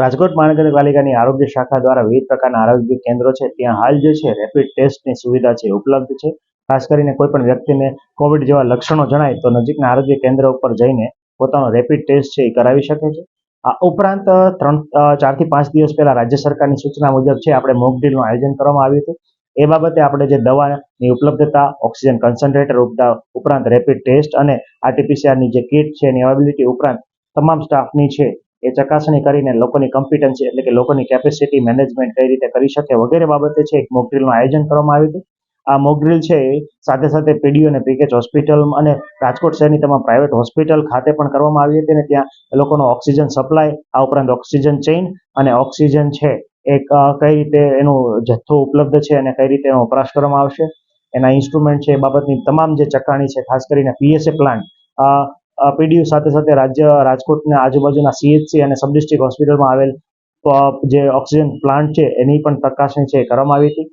રાજકોટ મહાનગરપાલિકાની આરોગ્ય શાખા દ્વારા વિવિધ પ્રકારના આરોગ્ય કેન્દ્રો છે. ત્યાં હાલ જે છે રેપિડ ટેસ્ટની સુવિધા છે, ઉપલબ્ધ છે. ખાસ કરીને કોઈ પણ વ્યક્તિને કોવિડ જેવા લક્ષણો જણાય તો નજીકના આરોગ્ય કેન્દ્ર ઉપર જઈને પોતાનો રેપિડ ટેસ્ટ છે એ કરાવી શકે છે. આ ઉપરાંત ત્રણ ચારથી પાંચ દિવસ પહેલા રાજ્ય સરકારની સૂચના મુજબ છે, આપણે મોક ડ્રીલનું આયોજન કરવામાં આવ્યું હતું. એ બાબતે આપણે જે દવાની ઉપલબ્ધતા, ઓક્સિજન કન્સન્ટ્રેટર ઉપરાંત રેપિડ ટેસ્ટ અને આરટીપીસીઆરની જે કિટ છે એની અવેબિલિટી ઉપરાંત તમામ સ્ટાફની છે એ ચકાસણી કરીને લોકોની કોમ્પિટન્સી એટલે કે લોકોની કેપેસિટી મેનેજમેન્ટ કઈ રીતે કરી શકે વગેરે બાબતે છે એક મોકડ્રીલનું આયોજન કરવામાં આવ્યું હતું. આ મોકડ્રીલ છે એ સાથે સાથે પીડીઓ અને પીકેચ હોસ્પિટલ અને રાજકોટ શહેરની તમામ પ્રાઇવેટ હોસ્પિટલ ખાતે પણ કરવામાં આવી હતી અને ત્યાં એ લોકોનો ઓક્સિજન સપ્લાય આ ઉપરાંત ઓક્સિજન ચેઇન અને ઓક્સિજન છે એક કઈ રીતે એનો જથ્થો ઉપલબ્ધ છે અને કઈ રીતે એનો વપરાશ કરવામાં આવશે. એના ઇન્સ્ટ્રુમેન્ટ છે એ બાબતની તમામ જે ચકાણી છે, ખાસ કરીને પીએસએ પ્લાન્ટ પીડીયુ સાથે સાથે રાજ્ય, રાજકોટના આજુબાજુના સીએચસી અને સબ ડિસ્ટ્રિક્ટ હોસ્પિટલમાં આવેલ જે ઓક્સિજન પ્લાન્ટ છે, એની પણ ચકાસણી છે કરવામાં આવી હતી.